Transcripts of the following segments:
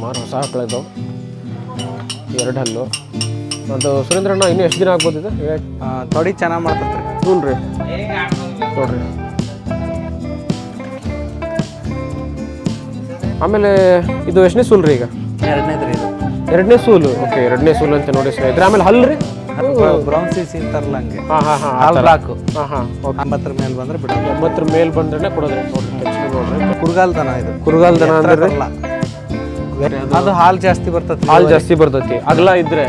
ಸುಮಾರು ಹೊಸ ಆಕಳ ಇದಾವೆ ಎರಡು ಹಲ್ಲು. ಅದು ಸುರೇಂದ್ರಣ್ಣ ಇನ್ನೂ ಎಷ್ಟು ದಿನ ಆಗ್ಬೋದು ಇದು? ತೊಡಿ ಚೆನ್ನಾಗಿ ಮಾಡ್ತೈತ್ರಿ. ಹ್ಞೂ ರೀ. ನೋಡ್ರಿ. ಆಮೇಲೆ ಇದು ಎಷ್ಟನೇ ಸೂಲ್ ರೀ ಈಗ? ಎರಡನೇದು ಇದು. ಎರಡನೇ ಸೂಲು. ಓಕೆ ಎರಡನೇ ಸೂಲು ಅಂತ ನೋಡಿ ಸ್ನೇಹಿತರೆ. ಆಮೇಲೆ ಹಲ್ಲು ರೀ? ಬ್ರೌನ್ ಸೀಸ್ ಅಂತಾರಲ್ಲ ಹಂಗೆ. ಹಾಂ ಹಾಂ ಹಾಂ ಹಾಲ್ ಬ್ಲಾಕು ಹಾಂ ಹಾಂ ಓಕೆ ಒಂಬತ್ತರ ಮೇಲೆ ಬಂದ್ರೆ ಬಿಡೋದು. ಒಂಬತ್ತರ ಮೇಲೆ ಬಂದ್ರೆ ಕೊಡೋದ್ರಿ ನೋಡ್ರಿ ನೋಡ್ರಿ. ಕುರುಗಾಲ್ ದನ ಇದು. ಕುರುಗಾಲ್ ದನ ಅಂದ್ರೆ. ಅದು ಹಾಲು ಜಾಸ್ತಿ ಬರ್ತದೆ ಹಾಲು ಜಾಸ್ತಿ ಬರ್ತೈತಿ ಅಗಲ ಇದ್ರೆ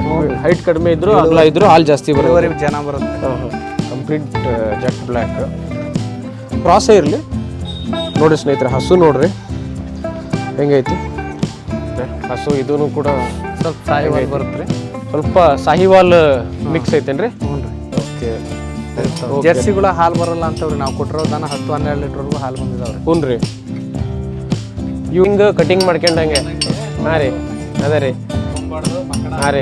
ಹೈಟ್ ಕಡಿಮೆ ಇದ್ರು ಅಗಲ ಇದ್ರು ಹಾಲು ಜಾಸ್ತಿ ಬರುತ್ತೆ. ಜನ ಚೆನ್ನಾಗಿ ಬರುತ್ತೆ ಕಂಪ್ಲೀಟ್ ಜಟ್ ಬ್ಲ್ಯಾಕ್ ಕ್ರಾಸ್ ಇರಲಿ. ನೋಡಿ ಸ್ನೇಹಿತರೆ ಹಸು ನೋಡ್ರಿ. ಹೆಂಗೈತಿ? ಹಸು ಇದೂ ಕೂಡ ಸ್ವಲ್ಪ ಸಾಹಿವಾಲ್ ಬರುತ್ತೆ ಸ್ವಲ್ಪ ಸಾಹಿವಾಲ್ ಮಿಕ್ಸ್ ಐತೇನ್ರಿ? ಓಕೆ. ಜರ್ಸಿಗಳ ಹಾಲು ಬರಲ್ಲ ಅಂತವ್ರಿ ನಾವು ಕೊಟ್ಟಿರೋ ದನ ಹತ್ತು ಹನ್ನೆರಡು ಲೀಟ್ರ್ವರೆಗೂ ಹಾಲು ಬಂದಿದಾವ್ರಿ. ಹ್ಞೂ ರೀ. ಇವ್ ಹಿಂಗೆ ಕಟಿಂಗ್ ಮಾಡ್ಕೊಂಡಂಗೆ ಹಾಂ ರೀ, ಅದೇ ರೀ. ಹಾಂ ರೀ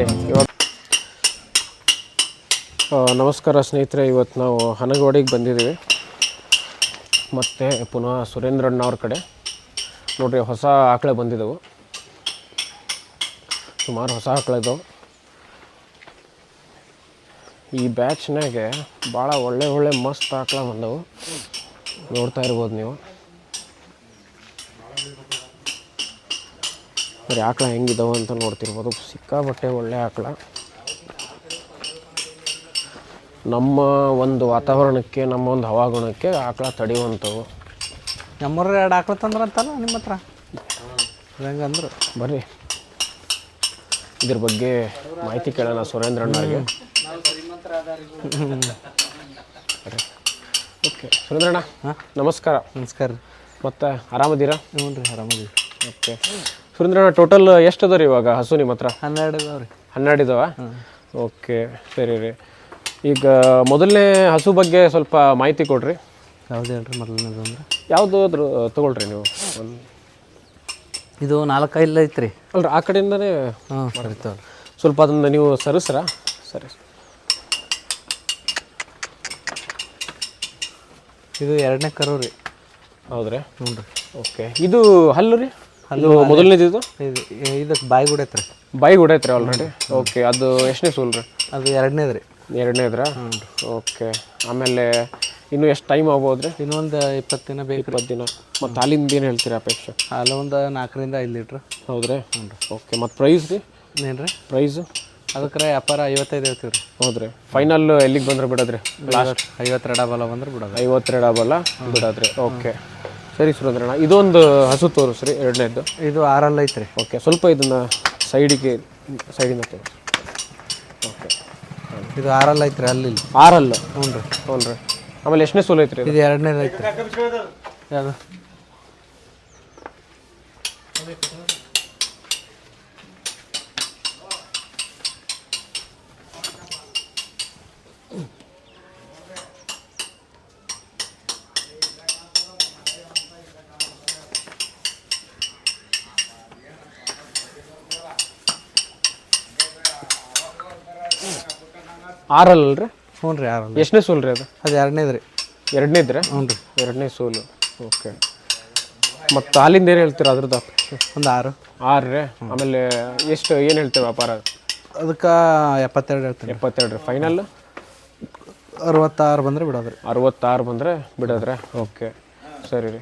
ನಮಸ್ಕಾರ ಸ್ನೇಹಿತರೆ, ಇವತ್ತು ನಾವು ಹನಗವಾಡಿಗೆ ಬಂದಿದ್ದೀವಿ. ಮತ್ತು ಪುನಃ ಸುರೇಂದ್ರಣ್ಣ ಅವ್ರ ಕಡೆ. ನೋಡ್ರಿ, ಹೊಸ ಆಕಳೆ ಬಂದಿದ್ದವು ಸುಮಾರು ಹೊಸ ಆಕಳೆ ಇದ್ದವು ಈ ಬ್ಯಾಚ್ನಾಗೆ ಭಾಳ ಒಳ್ಳೆ ಒಳ್ಳೆ ಮಸ್ತ್ ಆಕಳೆ ಬಂದವು. ನೋಡ್ತಾ ಇರ್ಬೋದು ನೀವು. ಬರೀ ಆಕಳ ಹೆಂಗಿದಾವೆ ಅಂತ ನೋಡ್ತಿರ್ಬೋದು. ಸಿಕ್ಕಾಪಟ್ಟೆ ಒಳ್ಳೆ ಆಕಳ. ನಮ್ಮ ಒಂದು ವಾತಾವರಣಕ್ಕೆ ನಮ್ಮ ಒಂದು ಹವಾಗುಣಕ್ಕೆ ಆಕಳ ತಡೆಯುವಂಥವು ನಮ್ಮೂರ ಎರಡು ಆಕಳ ತಂದ್ರ ಅಂತಲ್ಲ ನಿಮ್ಮ ಹತ್ರ? ಹೆಂಗಂದ್ರು. ಬರ್ರಿ. ಇದ್ರ ಬಗ್ಗೆ ಮಾಹಿತಿ ಕೇಳೋಣ ಸುರೇಂದ್ರಣ್ಣಗೆ ಓಕೆ ಸುರೇಂದ್ರಣ್ಣ ನಮಸ್ಕಾರ. ನಮಸ್ಕಾರ ರೀ. ಮತ್ತು ಆರಾಮದೀರಾ? ಹ್ಞೂ ರೀ ಆರಾಮದೀವಿ. ಓಕೆ. ಸುರೇಂದ್ರಣ್ಣ ಟೋಟಲ್ ಎಷ್ಟು ಅದ ರೀ ಇವಾಗ ಹಸು ನಿಮ್ಮ ಹತ್ರ? ಹನ್ನೆರಡು ಇದಾವೆ ರೀ ಹನ್ನೆರಡು ಇದಾವ? ಓಕೆ ಸರಿ ರೀ. ಈಗ ಮೊದಲನೇ ಹಸು ಬಗ್ಗೆ ಸ್ವಲ್ಪ ಮಾಹಿತಿ ಕೊಡ್ರಿ. ಯಾವ್ದು ಹೇಳ್ರಿ ಮೊದಲನೇದು ಅಂದ್ರೆ? ಯಾವುದಾದ್ರು ತಗೊಳ್ರಿ ನೀವು. ಇದು ನಾಲ್ಕೈದು ಐತ್ರಿ. ಅಲ್ರಿ ಆ ಕಡೆಯಿಂದನೇ ಹಾಂ ಸರಿ ತಗೋರಿ ಸ್ವಲ್ಪ ಅದನ್ನ ನೀವು ಸರಿಸ್ರಾ. ಸರಿ. ಇದು ಎರಡನೇ ಕರು ರೀ. ಹೌದ್ರಿ? ಹ್ಞೂ ರೀ. ಓಕೆ ಇದು ಹಲ್ಲು ರೀ? ಇದು ಮೊದಲನೇದಿದು? ಇದು ಇದು ಇದಕ್ಕೆ ಬಾಯಿ ಗುಡೈತ್ರಿ ಬಾಯಿ ಹೊಡೈತ್ರಿ ಆಲ್ರೆಡಿ ಓಕೆ ಅದು ಎಷ್ಟನೇ ಸೂಲ್ ರೀ? ಅದು ಎರಡನೇದು ರೀ. ಎರಡನೇದ್ರಾ? ಓಕೆ ಆಮೇಲೆ ಇನ್ನು ಎಷ್ಟು ಟೈಮ್ ಆಗ್ಬೋದು ರೀ? ಇನ್ನೊಂದು ಇಪ್ಪತ್ತು ದಿನ ಬೇಕು ಇಪ್ಪತ್ತು ದಿನ. ಮತ್ತು ಅಲ್ಲಿಂದ ಏನು ಹೇಳ್ತೀರಾ ಅಪೇಕ್ಷೆ? ಅಲ್ಲ ಒಂದು ನಾಲ್ಕರಿಂದ ಐದು ಲೀಟ್ರ್ ಹೌದ್ರಿ? ಓಕೆ ಮತ್ತು ಪ್ರೈಸ್ ರೀ? ಏನು ರೀ ಪ್ರೈಸು ಅದಕ್ಕೆ ವ್ಯಾಪಾರ ಐವತ್ತೈದು ಹೇಳ್ತೀವಿ ರೀ ಹೌದ್ರಿ. ಫೈನಲ್ ಎಲ್ಲಿಗೆ ಬಂದ್ರೆ ಬಿಡೋದ್ರಿ? ಲಾಸ್ಟ್ ಐವತ್ತೆರಡು ಡಬಲ್ ಬಂದ್ರೆ ಬಿಡೋದು. ಐವತ್ತೆರಡು ಆಗಲ್ಲ ಬಿಡೋದ್ರಿ. ಓಕೆ ಸರಿ ಸುರೇಂದ್ರಣ್ಣ ಇದೊಂದು ಹಸು ತೋರಿಸ್ರಿ ಎರಡನೇದು ಇದು ಆರಲ್ಲ ಐತ್ರಿ. ಓಕೆ ಸ್ವಲ್ಪ ಇದನ್ನ ಸೈಡಿಗೆ ಸೈಡಿಂದ ತೋರಿಸಿ ಓಕೆ. ಇದು ಆರಲ್ಲ ಐತ್ರಿ ಅಲ್ಲಿ ಆರಲ್ಲ? ಹ್ಞೂ ರೀ. ಹ್ಞೂ ರೀ ಆಮೇಲೆ ಎಷ್ಟನೇ ಸೋಲ್ ಐತ್ರಿ ಇದು ಎರಡನೇದು ಐತ್ರಿ. ಯಾವುದು? ಆರಲ್ಲ ರೀ ಹ್ಞೂ ರೀ ಆರಲ್ಲಿ ಎಷ್ಟನೇ ಸೋಲ್ ರೀ ಅದು? ಅದು ಎರಡನೇದು ರೀ. ಎರಡನೇದ್ರಿ ಹ್ಞೂ ರೀ. ಎರಡನೇ ಸೋಲು. ಓಕೆ ಮತ್ತು ಅಲ್ಲಿಂದ ಏನು ಹೇಳ್ತೀರಾ ಅದ್ರದ್ದು? ಒಂದು ಆರು. ಆರು ರೀ? ಆಮೇಲೆ ಎಷ್ಟು ಏನು ಹೇಳ್ತೀವಿ ವ್ಯಾಪಾರ? ಅದಕ್ಕೆ ಎಪ್ಪತ್ತೆರಡು ಹೇಳ್ತೀನಿ. ಎಪ್ಪತ್ತೆರಡು ರೀ. ಫೈನಲ್ ಅರವತ್ತಾರು ಬಂದರೆ ಬಿಡೋದು ರೀ. ಅರವತ್ತಾರು ಬಂದರೆ ಬಿಡೋದ್ರಿ? ಓಕೆ ಸರಿ ರೀ.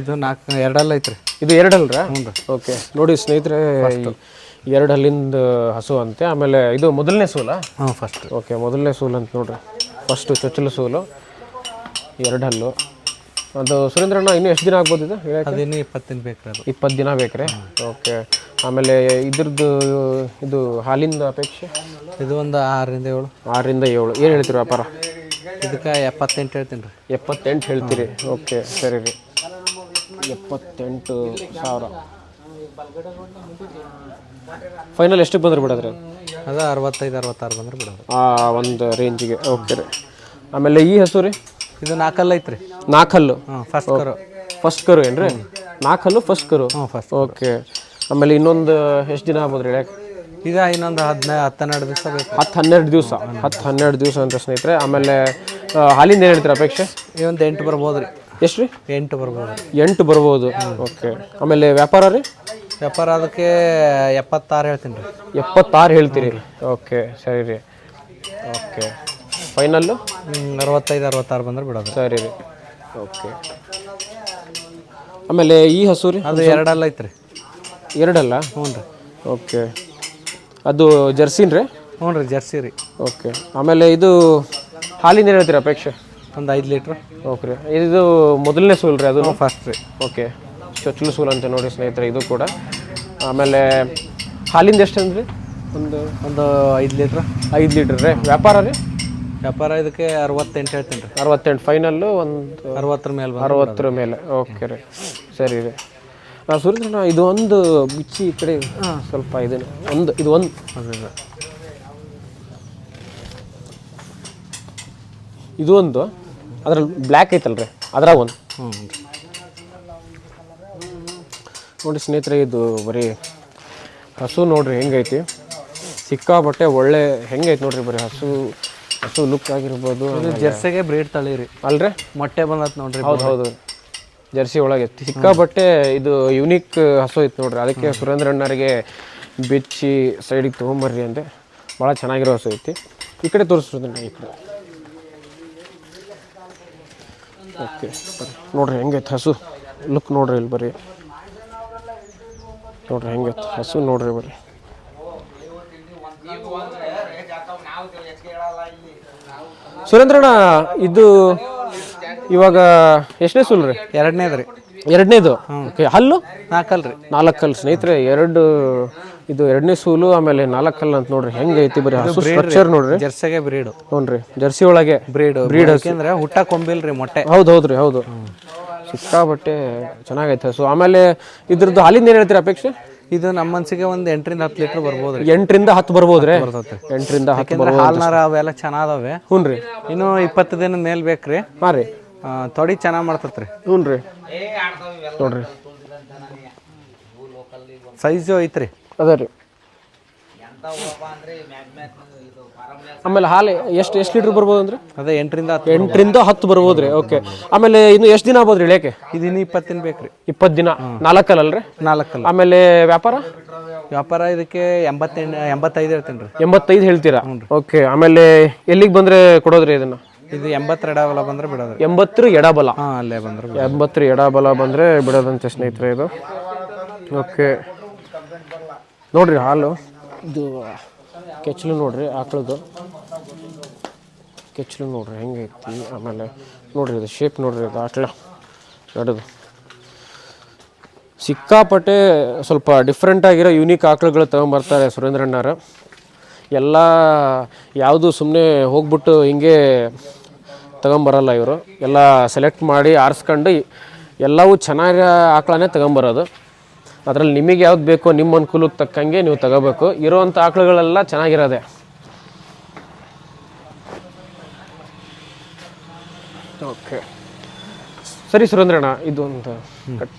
ಇದು ನಾಲ್ಕು ಎರಡಲ್ಲ ಐತ್ರಿ. ಇದು ಎರಡಲ್ರಾ? ಹ್ಞೂ ರೀ. ಓಕೆ ನೋಡಿ ಸ್ನೇಹಿತರೆ ಎರಡು ಹಲ್ಲಿಂದ ಹಸು ಅಂತೆ ಆಮೇಲೆ ಇದು ಮೊದಲನೇ ಸೂಲ? ಹಾಂ ಫಸ್ಟ್ ಓಕೆ ಮೊದಲನೇ ಸೂಲ್ ಅಂತ ನೋಡ್ರಿ. ಫಸ್ಟು ಚೊಚ್ಚಲು ಸೂಲು ಎರಡು ಹಲ್ಲು. ಅದು ಸುರೇಂದ್ರಣ್ಣ ಇನ್ನೂ ಎಷ್ಟು ದಿನ ಆಗ್ಬೋದು ಇದು ಅದಿನ್ನೂ ಇಪ್ಪತ್ತು ದಿನ ಬೇಕು ರೀ ಅದು. ಇಪ್ಪತ್ತು ದಿನ ಬೇಕ್ರೆ? ಓಕೆ ಆಮೇಲೆ ಇದ್ರದ್ದು ಇದು ಹಾಲಿಂದ ಅಪೇಕ್ಷೆ? ಇದು ಒಂದು ಆರರಿಂದ ಏಳು. ಆರರಿಂದ ಏಳು. ಏನು ಹೇಳ್ತೀರಿ ವ್ಯಾಪಾರ? ಇದಕ್ಕೆ ಎಪ್ಪತ್ತೆಂಟು ಹೇಳ್ತೀನಿ ರೀ. ಎಪ್ಪತ್ತೆಂಟು ಹೇಳ್ತೀರಿ. ಓಕೆ ಸರಿ ರೀ. ಎಪ್ಪತ್ತೆಂಟು ಸಾವಿರ. ಫೈನಲ್ ಎಷ್ಟಕ್ಕೆ ಬಂದ್ರೆ ಬಿಡೋದ್ರಿ? ಅದ ಅರವತ್ತೈದು ಅರವತ್ತಾರು ಬಂದ್ರೆ ಬಿಡೋದು. ಆ ಒಂದು ರೇಂಜಿಗೆ ಓಕೆ ರೀ. ಆಮೇಲೆ ಈ ಹಸು ರೀ? ಇದು ನಾಲ್ಕಲ್ಲ ಐತ್ರಿ. ನಾಲ್ಕಲ್ಲು ಫಸ್ಟ್ ಕರು. ಫಸ್ಟ್ ಕರು ಏನ್ರಿ? ನಾಲ್ಕಲ್ಲು ಫಸ್ಟ್ ಕರು? ಫಸ್ಟ್ ಓಕೆ ಆಮೇಲೆ ಇನ್ನೊಂದು ಎಷ್ಟು ದಿನ ಆಗ್ಬೋದು ರೀ ಈಗ ಇನ್ನೊಂದು ಹದಿನೈದು ಹತ್ತೆರಡು ದಿವಸ ಬೇಕು. ಹತ್ತು ಹನ್ನೆರಡು ದಿವಸ. ಹತ್ತು ಹನ್ನೆರಡು ದಿವಸ ಅಂತ ಸ್ನೇಹಿತರೆ ಆಮೇಲೆ ಆ, ಹಾಲಿಂದ ಏನು ಹೇಳ್ತೀರಾ ಅಪೇಕ್ಷೆ? ಒಂದು ಎಂಟು ಬರ್ಬೋದು ರೀ ಎಷ್ಟು ರೀ? ಎಂಟು ಬರ್ಬೋದು ಎಂಟು ಬರ್ಬೋದು. ಓಕೆ ಆಮೇಲೆ ವ್ಯಾಪಾರ ರೀ? ವ್ಯಾಪಾರ ಅದಕ್ಕೆ ಎಪ್ಪತ್ತಾರು ಹೇಳ್ತೀನಿ ರೀ. ಎಪ್ಪತ್ತಾರು ಹೇಳ್ತೀರಿ? ಓಕೆ ಸರಿ ರೀ. ಓಕೆ. ಫೈನಲ್ಲು ಅರವತ್ತೈದು ಅರವತ್ತಾರು ಬಂದ್ರೆ ಬಿಡೋದು. ಸರಿ ರೀ. ಓಕೆ. ಆಮೇಲೆ ಈ ಹಸು ರೀ? ಅದು ಎರಡಲ್ಲ ಐತ್ರಿ. ಎರಡಲ್ಲ? ಹ್ಞೂ ರೀ. ಓಕೆ. ಅದು ಜರ್ಸಿನ್ ರೀ? ಹ್ಞೂ ರೀ ಜರ್ಸಿ ರೀ. ಓಕೆ. ಆಮೇಲೆ ಇದು ಹಾಲಿಂದ ಏನು ಹೇಳ್ತೀರಿ ಅಪೇಕ್ಷೆ? ಒಂದು ಐದು ಲೀಟ್ರ್. ಓಕೆ ರೀ. ಇದು ಮೊದಲನೇ ಸೂಲ್ ರೀ ಅದು? ಫಸ್ಟ್ ರೀ. ಓಕೆ. ಚೊಚ್ಚಲು ಸೂಲ್ ಅಂತ ನೋಡಿ ಸ್ನೇಹಿತರೆ ಇದು ಕೂಡ. ಆಮೇಲೆ ಹಾಲಿಂದ ಎಷ್ಟು ಅಂದ್ರಿ ಒಂದು ಒಂದು ಐದು ಲೀಟ್ರ್. ಐದು ಲೀಟ್ರ್ ರೀ. ವ್ಯಾಪಾರ ರೀ? ವ್ಯಾಪಾರ ಇದಕ್ಕೆ ಅರವತ್ತೆಂಟು ಹೇಳ್ತೀನಿ ರೀ. ಅರವತ್ತೆಂಟು ಫೈನಲ್ಲು ಒಂದು ಅರವತ್ತರ ಮೇಲೆ ಅರವತ್ತರ ಮೇಲೆ. ಓಕೆ ರೀ. ಸರಿ ರೀ. ಹಾಂ ಸುರೇಂದ್ರಣ್ಣ ಇದು ಒಂದು ಬಿಚ್ಚಿ ಈ ಕಡೆ ಸ್ವಲ್ಪ ಇದನ್ನು ಒಂದು ಇದು ಒಂದು. ಇದು ಒಂದು. ಅದ್ರಲ್ಲಿ ಬ್ಲ್ಯಾಕ್ ಐತಲ್ರಿ. ಅದ್ರಾಗ ಒಂದು. ಹ್ಞೂ ನೋಡಿ ಸ್ನೇಹಿತರೆ ಇದು ಬರೀ ಹಸು ನೋಡ್ರಿ ಹೆಂಗೈತಿ? ಸಿಕ್ಕಾಬಟ್ಟೆ ಒಳ್ಳೆ ಹೆಂಗೈತಿ ನೋಡ್ರಿ ಬರೀ ಹಸು ಹಸು ಲುಕ್ ಆಗಿರ್ಬೋದು. ಜರ್ಸಿಗೆ ಬ್ರೀಡ್ ತಳಿ ರೀ ಅಲ್ರಿ? ಮೊಟ್ಟೆ ಬಂದತ್ ನೋಡ್ರಿ ಹೌದು ಹೌದು. ಜರ್ಸಿ ಒಳಗೆ ಸಿಕ್ಕಾಬಟ್ಟೆ ಇದು ಯುನೀಕ್ ಹಸು ಐತೆ ನೋಡ್ರಿ. ಅದಕ್ಕೆ ಸುರೇಂದ್ರ ಅಣ್ಣರಿಗೆ ಬಿಚ್ಚಿ ಸೈಡಿಗೆ ತೊಗೊಂಬರ್ರಿ ಅಂದೆ. ಭಾಳ ಚೆನ್ನಾಗಿರೋ ಹಸು ಐತಿ. ಈ ಕಡೆ ತೋರಿಸ್ರಿ ಈ ಕಡೆ. ಓಕೆ ನೋಡ್ರಿ ಹೆಂಗೈತೆ ಹಸು. ಲುಕ್ ನೋಡ್ರಿ ಇಲ್ಲಿ ಬರ್ರಿ ನೋಡ್ರಿ ಹೆಂಗೈತೆ. ಹಸು ನೋಡ್ರಿ ಬರ್ರಿ. ಸುರೇಂದ್ರಣ್ಣ ಇದು ಇವಾಗ ಎಷ್ಟನೇ ಸುಲ್ ರೀ? ಎರಡನೇದು ರೀ. ಎರಡನೇದು? ಹಲ್ಲು? ನಾಲ್ಕಲ್ರಿ ರೀ. ನಾಲ್ಕಲ್ಲು ಸ್ನೇಹಿತರೆ ಎರಡು ಇದು ಎರಡನೇ ಸೂಲು ಆಮೇಲೆ ನಾಲ್ಕಲ್ ಅಂತ ನೋಡ್ರಿ. ಹೆಂಗೈತಿ ಬರೀ ಹಸು ಸ್ಟ್ರಕ್ಚರ್ ನೋಡ್ರಿ. ಜರ್ಸಿಗೆ ಬ್ರೀಡ್. ನೋಡ್ರಿ ಜರ್ಸಿ ಒಳಗೆ ಬ್ರೀಡ್. ಬ್ರೀಡ್ ಹುಟ್ಟ ಕೊಂಬಿಲ್ರಿ ಮೊಟ್ಟೆ. ಹೌದು ಹೌದ್ರಿ ಹೌದು. ಸಿಕ್ಕಾಬಟ್ಟೆ ಚೆನ್ನಾಗೈತೆ. ಸೊ ಆಮೇಲೆ ಇದ್ರದ್ದು ಹಾಲಿಂದ ಏನು ಹೇಳ್ತೀರಿ ಅಪೇಕ್ಷೆ? ಇದು ನಮ್ಮ ಮನ್ಸಿಗೆ ಒಂದು ಎಂಟರಿಂದ ಹತ್ತು ಲೀಟರ್ ಬರ್ಬೋದು ಎಂಟರಿಂದ ಹತ್ತು ಬರ್ಬೋದ್ರಿ? ಎಂಟರಿಂದ ಹತ್ತು ಯಾಕೆಂದ್ರೆ ಹಾಲ್ನಾರ ಅವೆಲ್ಲ ಚೆನ್ನಾದವೆ. ಹ್ಞೂ ರೀ. ಇನ್ನು ಇಪ್ಪತ್ತು ದಿನ ಮೇಲೆ ಬೇಕ್ರಿ. ಹಾಂ ರೀ. ತೊಡಿ ಚೆನ್ನಾಗಿ ಮಾಡ್ತತ್ರಿ. ಹ್ಞೂ ರೀ. ನೋಡ್ರಿ. ಸೈಜು ಐತ್ರಿ. ಅದ ರೀ. ಆಮೇಲೆ ಹಾಲು ಎಷ್ಟು ಎಷ್ಟು ಲೀಟ್ರ್ ಬರ್ಬೋದು ಅಂದ್ರೆ? ಅದೇ ಎಂಟರಿಂದ ಹತ್ತು ಎಂಟರಿಂದ ಹತ್ತು ಬರ್ಬೋದು ರೀ ಓಕೆ. ಆಮೇಲೆ ಇನ್ನು ಎಷ್ಟು ದಿನ ಆಗ್ಬೋದ್ರಿ ಇಳಿಯಕ್ಕೆ? ಇದನ್ನು ಇಪ್ಪತ್ತು ದಿನ ಬೇಕ್ರಿ ಇಪ್ಪತ್ತು ದಿನ. ನಾಲ್ಕಲ್ಲಲ್ರಿ ನಾಲ್ಕಲ್ಲ. ಆಮೇಲೆ ವ್ಯಾಪಾರ? ವ್ಯಾಪಾರ ಇದಕ್ಕೆ ಎಂಬತ್ತೆಂಟು ಎಂಬತ್ತೈದು ಹೇಳ್ತೀನಿ ರೀ. ಎಂಬತ್ತೈದು ಹೇಳ್ತೀರಾ? ಓಕೆ. ಆಮೇಲೆ ಎಲ್ಲಿಗೆ ಬಂದರೆ ಕೊಡೋದ್ರಿ ಇದನ್ನು? ಇದು ಎಂಬತ್ತರ ಎಡಬಲ ಬಂದ್ರೆ ಬಿಡೋದು ಎಂಬತ್ತರ ಎಡಬಲ ಹಾಂ ಅಲ್ಲೇ ಬಂದ್ರೆ. ಎಂಬತ್ತರ ಎಡಬಲ ಬಂದರೆ ಬಿಡೋದಂತೆ ಸ್ನೇಹಿತರೆ ಇದು. ಓಕೆ. ನೋಡ್ರಿ ಹಾಲು. ಇದು ಕೆಚ್ಚಲು ನೋಡ್ರಿ, ಆಕಳದು. ಕೆಚ್ಚಲು ನೋಡ್ರಿ ಹೆಂಗೈತಿ ಆಮೇಲೆ ನೋಡ್ರಿ ಇದು ಶೇಪ್ ನೋಡ್ರಿ ಇದು ಆಕಳ. ನಡದು. ಸಿಕ್ಕಾಪಟ್ಟೆ ಸ್ವಲ್ಪ ಡಿಫ್ರೆಂಟ್ ಆಗಿರೋ ಯೂನಿಕ್ ಆಕಳುಗಳು ತಗೊಂಬರ್ತಾರೆ ಸುರೇಂದ್ರಣ್ಣಾರ ಎಲ್ಲ ಯಾವುದು ಸುಮ್ಮನೆ ಹೋಗ್ಬಿಟ್ಟು ಹಿಂಗೆ ತಗೊಂಬರಲ್ಲ ಇವರು. ಎಲ್ಲ ಸೆಲೆಕ್ಟ್ ಮಾಡಿ ಆರಿಸ್ಕೊಂಡು ಎಲ್ಲವೂ ಚೆನ್ನಾಗಿರೋ ಆಕಳನೇ ತಗೊಂಬರೋದು. ಅದರಲ್ಲಿ ನಿಮಗೆ ಯಾವ್ದು ಬೇಕೋ ನಿಮ್ಮ ಅನುಕೂಲಕ್ಕೆ ತಕ್ಕಂಗೆ ನೀವು ತಗೋಬೇಕು. ಇರೋವಂಥ ಆಕಳುಗಳೆಲ್ಲ ಚೆನ್ನಾಗಿರೋದೆ. ಓಕೆ. ಸರಿ ಸುರೇಂದ್ರಣ್ಣ ಇದು ಒಂದು ಕಟ್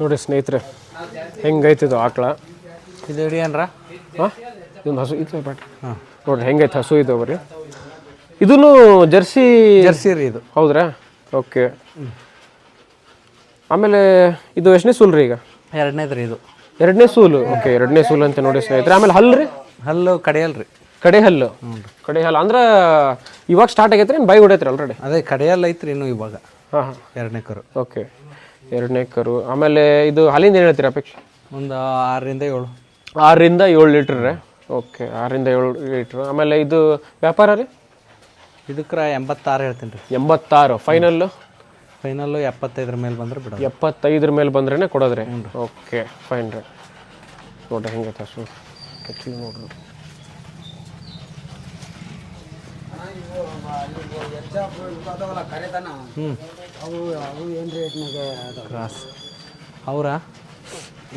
ನೋಡಿ ಸ್ನೇಹಿತರೆ ಹೆಂಗೈತಿದು ಆಕಳ? ಇದು ಹಿಡಿಯನ್ರ ಹಾಂ? ಇದೊಂದು ಹಸು ಇದು ಹಾಂ. ನೋಡ್ರಿ ಹೆಂಗೈತೆ ಹಸು ಇದು ಬರ್ರಿ ಇದನ್ನು ಜರ್ಸಿ ಜರ್ಸಿ ರೀ ಇದು. ಹೌದ್ರಾ? ಓಕೆ. ಆಮೇಲೆ ಇದು ಎಷ್ಟನೇ ಸೂಲ್ ರೀ ಈಗ? ಎರಡನೇದು ರೀ ಇದು. ಎರಡನೇ ಸೂಲು. ಓಕೆ ಎರಡನೇ ಸೂಲು ಅಂತ ನೋಡಿ ಸ್ನೇಹಿತರೆ. ಆಮೇಲೆ ಹಲ್ಲು ರೀ? ಹಲ್ಲು ಕಡೆಯಲ್ರಿ. ಕಡೆ ಹಲ್ಲು ಕಡೆ ಹಲ್ಲು ಅಂದ್ರೆ ಇವಾಗ ಸ್ಟಾರ್ಟ್ ಆಗೈತ್ರಿ? ಬೈ ಹೊಡೈತ್ರಿ ಆಲ್ರೆಡಿ ಅದೇ ಕಡೆಯಲ್ಲ ಐತ್ರಿ ಇನ್ನು ಇವಾಗ. ಹಾಂ ಹಾಂ. ಎರಡನೇ ಕರು. ಓಕೆ ಎರಡನೇ ಕರು. ಆಮೇಲೆ ಇದು ಹಾಲಿಂದ ಏನು ಹೇಳ್ತೀರಿ ಅಪೇಕ್ಷೆ? ಒಂದು ಆರರಿಂದ ಏಳು. ಆರರಿಂದ ಏಳು ಲೀಟ್ರ್ ರೀ? ಓಕೆ ಆರರಿಂದ ಏಳು ಲೀಟ್ರ್ ಆಮೇಲೆ ಇದು ವ್ಯಾಪಾರ ರೀ? ಇದಕ್ಕೆ ಎಂಬತ್ತಾರು ಹೇಳ್ತೀನಿ ರೀ. ಎಂಬತ್ತಾರು. ಫೈನಲ್ಲು ಫೈನಲ್ಲು ಎಪ್ಪತ್ತೈದರ ಮೇಲೆ ಬಂದ್ರೆ ಬಿಡೋದು. ಎಪ್ಪತ್ತೈದರ ಮೇಲೆ ಬಂದ್ರೇ ಕೊಡೋದ್ರಿ? ಓಕೆ ಫೈನ್ ರೀ. ನೋಡ್ರಿ ಹೆಂಗೈತೆ ಕ್ರಾಸ್. ಅವರ?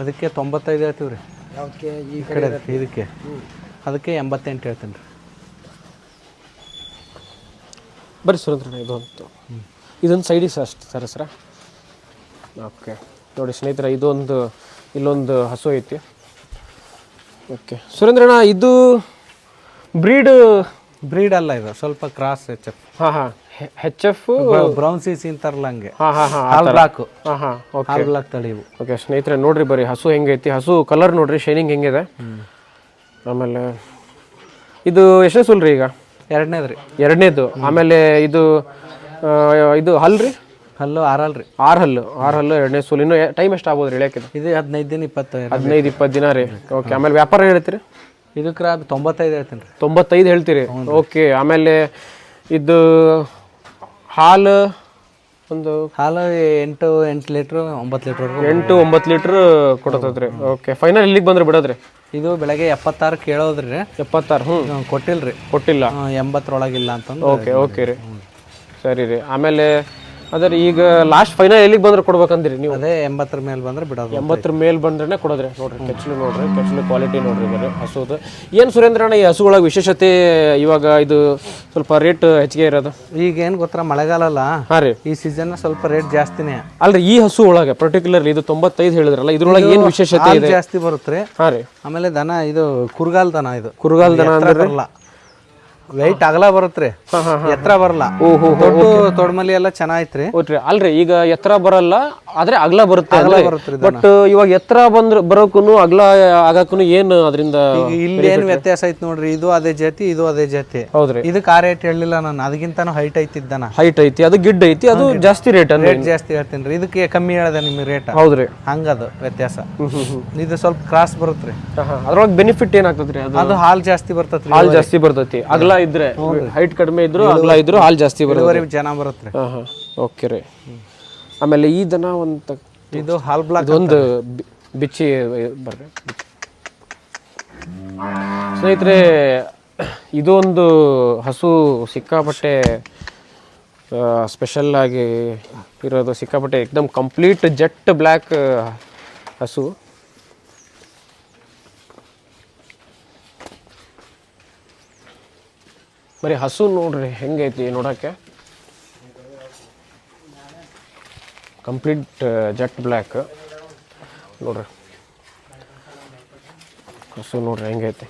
ಅದಕ್ಕೆ ತೊಂಬತ್ತೈದು ಹೇಳ್ತೀವಿ ರೀ ಈ ಕಡೆ ಇದಕ್ಕೆ. ಅದಕ್ಕೆ ಎಂಬತ್ತೆಂಟು ಹೇಳ್ತೀನಿ ರೀ ಬರ್ರಿ ಸುರೇಂದ್ರ ಇದು ಅಂತ ಇದೊಂದು ಸೈಡಿಗೆ ಅಷ್ಟು ಸರ್ ಸರ ಓಕೆ. ನೋಡಿ ಸ್ನೇಹಿತರ ಇದೊಂದು ಇಲ್ಲೊಂದು ಹಸು ಐತಿ. ಓಕೆ. ಸುರೇಂದ್ರಣ್ಣ ಇದು ಬ್ರೀಡ್ ಬ್ರೀಡ್ ಅಲ್ಲ ಇದು ಸ್ವಲ್ಪ ಕ್ರಾಸ್ ಎಚ್ ಎಫ್ ಹಾಂ ಹಾಂ. ಹೆಚ್ ಎಫ್ ಬ್ರೌನ್ ಸೀಸ್ ಇಂತಾರಲ್ಲ ಹಂಗೆ. ಹಾಂ ಹಾಂ ಹಾಂ ಹಾಲ್ ಬ್ಲಾಕ್ ಹಾಂ ಹಾಂ ಓಕೆ ಹಾಲ್ ಬ್ಲಾಕ್ ತಳಿ ಇವು ಓಕೆ ಸ್ನೇಹಿತರೆ ನೋಡ್ರಿ ಬರೀ ಹಸು ಹೆಂಗೈತಿ ಹಸು ಕಲರ್ ನೋಡ್ರಿ ಶೈನಿಂಗ್ ಹೆಂಗಿದೆ. ಆಮೇಲೆ ಇದು ಎಷ್ಟನೇ ಸುಲ್ರಿ ಈಗ? ಎರಡನೇದು ರೀ. ಎರಡನೇದು. ಆಮೇಲೆ ಇದು ಇದು ಹಲ್ ರೀ? ಹಲ್ಲು ಆರಲ್ ರೀ. ಆರು ಹಲ್ಲು ಆರು ಹಲ್ಲು ಎರಡನೇ ಸೂಲ್. ಇನ್ನು ಟೈಮ್ ಎಷ್ಟು ಆಗ್ಬೋದು ರೀ ಹೇಳಕ್ಕೆ ಇದು? ಹದಿನೈದು ದಿನ ಇಪ್ಪತ್ತು ಹದಿನೈದು ಇಪ್ಪತ್ತು ದಿನ ರೀ. ಓಕೆ ಆಮೇಲೆ ವ್ಯಾಪಾರ ಹೇಳ್ತೀರಿ ಇದಕ್ಕೆ ತೊಂಬತ್ತೈದು ಹೇಳ್ತೀನಿ ರೀ ತೊಂಬತ್ತೈದು ಹೇಳ್ತೀರಿ? ಓಕೆ ಆಮೇಲೆ ಇದು ಹಾಲು ಒಂದು ಹಾಲು ಎಂಟು ಎಂಟು ಲೀಟ್ರ್ ಒಂಬತ್ತು ಲೀಟ್ರ್ ಎಂಟು ಒಂಬತ್ತು ಲೀಟ್ರ್ ರೀ ಓಕೆ ಫೈನಲ್ ಇಲ್ಲಿಗೆ ಬಂದ್ರೆ ಬಿಡೋದ್ರಿ? ಇದು ಬೆಳಗ್ಗೆ ಎಪ್ಪತ್ತಾರು ಕೇಳೋದ್ರಿ. ರೀ ಎಪ್ಪತ್ತಾರು ಹ್ಞೂ. ಕೊಟ್ಟಿಲ್ಲ ರೀ ಕೊಟ್ಟಿಲ್ಲ? ಎಂಬತ್ತರೊಳಗಿಲ್ಲ ಅಂತಂದು ಓಕೆ ಓಕೆ ರೀ. ಸರಿ ರೀ. ಆಮೇಲೆ ಅದೇ ಈಗ ಲಾಸ್ಟ್ ಫೈನಲ್ ಎಲ್ಲಿಗೆ ಬಂದ್ರೆ ಕೊಡ್ಬೇಕಂದ್ರಿ ನೀವು? ಅದೇ ಎಂಬತ್ತರ ಮೇಲೆ ಬಂದ್ರೆ ಬಿಡೋದು ಎಂಬತ್ತರ ಮೇಲ್ ಬಂದ್ರೆ ಕೊಡೋದ್ರಿ. ನೋಡ್ರಿ ಕೆಚ್ಚಲು ನೋಡ್ರಿ ಕೆಚ್ಚಲು ಕ್ವಾಲಿಟಿ ನೋಡ್ರಿ ಇದ್ರೆ ಹಸುದು. ಏನು ಸುರೇಂದ್ರಣ್ಣ ಈ ಹಸುಗಳ ವಿಶೇಷತೆ ಇವಾಗ ಇದು ಸ್ವಲ್ಪ ರೇಟ್ ಹೆಚ್ಚಿಗೆ ಇರೋದು? ಈಗ ಏನು ಗೊತ್ತಾ ಮಳೆಗಾಲ ಅಲ್ಲ? ಹಾಂ ರೀ. ಈ ಸೀಸನ್ ಸ್ವಲ್ಪ ರೇಟ್ ಜಾಸ್ತಿನೇ. ಅಲ್ರಿ ಈ ಹಸು ಒಳಗೆ ಪರ್ಟಿಕ್ಯುಲರ್ಲಿ ಇದು ತೊಂಬತ್ತೈದು ಹೇಳಿದ್ರಲ್ಲ ಇದ್ರೊಳಗೆ ಏನು ವಿಶೇಷತೆ ಇದೆ? ಜಾಸ್ತಿ ಬರುತ್ತೆ ಹಾಂ ರೀ. ಆಮೇಲೆ ದನ ಇದು ಕುರ್ಗಾಲ್ ದನ ಇದು. ಕುರ್ಗಾಲ್ ದನ ಎತ್ರ ವೆಯ್ಟ್ ಅಗಲ ಬರುತ್ತೆ ಎತ್ತರ ಬರಲ್ಲ. ದೊಡ್ಡ ತೊಡ್ಮಲಿ ಎಲ್ಲ ಚೆನ್ನಾಗೈತ್ರಿ ಓಟ್ರಿ ಅಲ್ರಿ ಈಗ ಎತ್ತರ ಬರಲ್ಲ ಆದ್ರೆ ಅಗ್ಲ ಬರುತ್ತೆ ಬರುತ್ತೆ ಬಟ್ ಇವಾಗ ಎತ್ತರ ಬಂದ್ರ ಬರೋಕುನು ಅಗ್ಲ ಆಗಾಕುನು ಏನು ಅದರಿಂದ ಇಲ್ಲಿ ಏನ್ ವ್ಯತ್ಯಾಸ ಐತಿ ನೋಡ್ರಿ ಇದು ಅದೇ ಜಾತಿ ಇದು ಅದೇ ಜಾತಿ. ಹೌದ್ರಿ. ಇದಕ್ಕೆ ಆ ರೇಟ್ ಹೇಳಿಲ್ಲ ನಾನು ಅದಕ್ಕಿಂತ ಹೈಟ್ ಐತಿದ್ದಾನ ಹೈಟ್ ಐತಿ ಅದು ಗಿಡ್ ಐತಿ ಅದು ಜಾಸ್ತಿ ರೇಟ್ ಅಂದ್ರೆ ರೇಟ್ ಜಾಸ್ತಿ ಹೇಳ್ತೀನಿ ರೀ ಇದಕ್ಕೆ ಕಮ್ಮಿ ಹೇಳ್ದೆ ನಿಮ್ಗೆ ರೇಟ್ ಹೌದ್ರಿ. ಹಂಗದು ವ್ಯತ್ಯಾಸ. ಇದು ಸ್ವಲ್ಪ ಕ್ರಾಸ್ ಬರುತ್ತೆ ಅದ್ರೊಳಗೆ ಬೆನಿಫಿಟ್ ಏನಾಗ್ತದ್ರಿ ಅದು? ಹಾಲ್ ಜಾಸ್ತಿ ಬರ್ತೈತ್ರಿ ಹಾಲ್ ಜಾಸ್ತಿ ಬರ್ತೈತಿ. ಅಗಲ ಇದ್ರೆ ಹೈಟ್ ಕಡಿಮೆ ಇದ್ರು ಅಗಲ ಇದ್ರು ಹಾಲ್ ಜಾಸ್ತಿ ಬರುತ್ತೆ ಇಳುವರಿ ಜನ ಬರುತ್ತೆ. ಹಾ ಹಾ. ಓಕೆ ರೀ. ಆಮೇಲೆ ಈ ದನ ಒಂದು ಇದು ಹಾಲ್ ಬ್ಲಾಕ್ ಒಂದು ಬಿಚ್ಚಿ ಬರ್ರಿ. ಸ್ನೇಹಿತರೆ ಇದೊಂದು ಹಸು ಸಿಕ್ಕಾಪಟ್ಟೆ ಸ್ಪೆಷಲ್ ಆಗಿ ಇರೋದು ಸಿಕ್ಕಾಪಟ್ಟೆ ಎಕ್ದಮ್ ಕಂಪ್ಲೀಟ್ ಜೆಟ್ ಬ್ಲ್ಯಾಕ್ ಹಸು. ಬರೀ ಹಸು ನೋಡ್ರಿ, ಹೆಂಗೈತಿ ನೋಡೋಕ್ಕೆ? ಕಂಪ್ಲೀಟ್ ಜೆಟ್ ಬ್ಲ್ಯಾಕ್ ನೋಡ್ರಿ. ಹಸು ನೋಡ್ರಿ, ಹೆಂಗೈತಿ?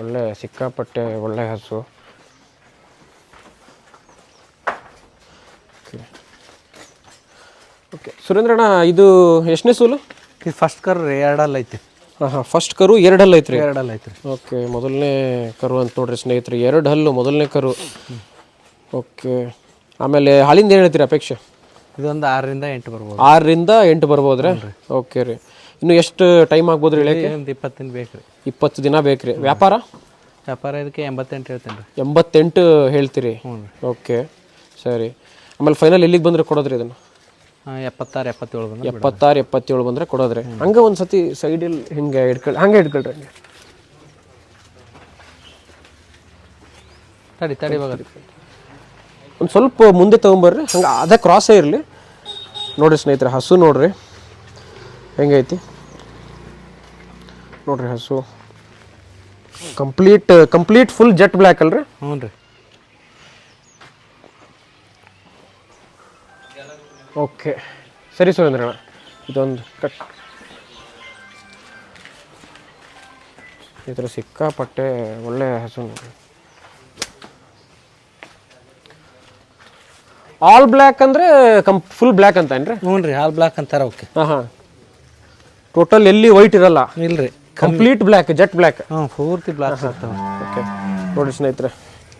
ಒಳ್ಳೆ, ಸಿಕ್ಕಾಪಟ್ಟೆ ಒಳ್ಳೆ ಹಸು. ಓಕೆ ಸುರೇಂದ್ರಣ್ಣ, ಇದು ಎಷ್ಟನೇ ಸೂಲು? ಇದು ಫಸ್ಟ್ ಕರ್ ರೀ, ಎರಡಲ್ಲ ಐತಿ. ಹಾಂ ಹಾಂ ಫಸ್ಟ್ ಕರು ಎರಡು ಹಲ್ಲು ಐತ್ರಿ? ಎರಡು ಹಲ್ಲು ಐತ್ರಿ. ಓಕೆ ಮೊದಲನೇ ಕರು ಅಂತ ನೋಡ್ರಿ ಸ್ನೇಹಿತರೆ ಎರಡು ಹಲ್ಲು ಮೊದಲನೇ ಕರು. ಓಕೆ ಆಮೇಲೆ ಹಾಲಿಂದ ಏನು ಹೇಳ್ತೀರಿ ಅಪೇಕ್ಷೆ? ಇದೊಂದು ಆರರಿಂದ ಎಂಟು ಬರ್ಬೋದು. ಆರರಿಂದ ಎಂಟು ರೀ. ಓಕೆ ರೀ. ಇನ್ನು ಎಷ್ಟು ಟೈಮ್ ಆಗ್ಬೋದು ರೀ ಹೇಳಿ ಒಂದು ಇಪ್ಪತ್ತು ದಿನ ಬೇಕು ರೀ ಇಪ್ಪತ್ತು ದಿನ ಬೇಕ್ರಿ. ವ್ಯಾಪಾರ? ವ್ಯಾಪಾರ ಇದಕ್ಕೆ ಎಂಬತ್ತೆಂಟು ಹೇಳ್ತೀನಿ ರೀ. ಎಂಬತ್ತೆಂಟು ಹೇಳ್ತೀರಿ. ಓಕೆ ಸರಿ. ಆಮೇಲೆ ಫೈನಲ್ ಎಲ್ಲಿಗೆ ಬಂದರೆ ಕೊಡೋದ್ರಿ ಇದನ್ನು? ಎಪ್ಪತ್ತಾರು ಎಪ್ಪತ್ತೇಳು ಬಂದ್ರೆ ಎಪ್ಪತ್ತಾರು ಎಪ್ಪತ್ತೇಳು ಬಂದ್ರೆ ಕೊಡೋದ್ರಿ. ಹಂಗೆ ಒಂದು ಸತಿ ಸೈಡಲ್ಲಿ ಹಿಂಗೆ ಹಿಡ್ಕೊಳ್ಳಿ ಹಂಗೆ ಹಿಡ್ಕೊಳ್ರಿ ಹಂಗೆ. ತಡಿ ತಡಿ ಇವಾಗ. ಒಂದು ಸ್ವಲ್ಪ ಮುಂದೆ ತೊಗೊಂಬರ್ರಿ. ಹಂಗೆ ಅದೇ ಕ್ರಾಸೇ ಇರಲಿ. ನೋಡ್ರಿ ಸ್ನೇಹಿತರೆ ಹಸು ನೋಡ್ರಿ. ಹೆಂಗೈತಿ? ನೋಡ್ರಿ ಹಸು. Complete complete full jet black ಅಲ್ರಿ? ಹ್ಞೂ ರೀ ಓಕೆ. ಸರಿ ಸುರೇಂದ್ರಣ್ಣ ಇದೊಂದು ಕಟ್. ಇದ್ರ ಸಿಕ್ಕಾಪಟ್ಟೆ ಒಳ್ಳೆಯ ಹಸು ಆಲ್ ಬ್ಲ್ಯಾಕ್ ಅಂದರೆ ಕಂ ಫುಲ್ ಬ್ಲ್ಯಾಕ್ ಅಂತ ಏನ್ರಿ? ಹ್ಞೂ ರೀ ಆಲ್ ಬ್ಲ್ಯಾಕ್ ಅಂತಾರೆ ಓಕೆ ಹಾಂ ಹಾಂ. ಟೋಟಲ್ ಎಲ್ಲಿ ವೈಟ್ ಇರಲ್ಲ. ಇಲ್ರಿ ಕಂಪ್ಲೀಟ್ ಬ್ಲ್ಯಾಕ್ ಜೆಟ್ ಬ್ಲ್ಯಾಕ್ ಹಾಂ ಪೂರ್ತಿ ಬ್ಲ್ಯಾಕ್ ಓಕೆ ನೋಡಿ ಸ್ನೇಹಿತರೆ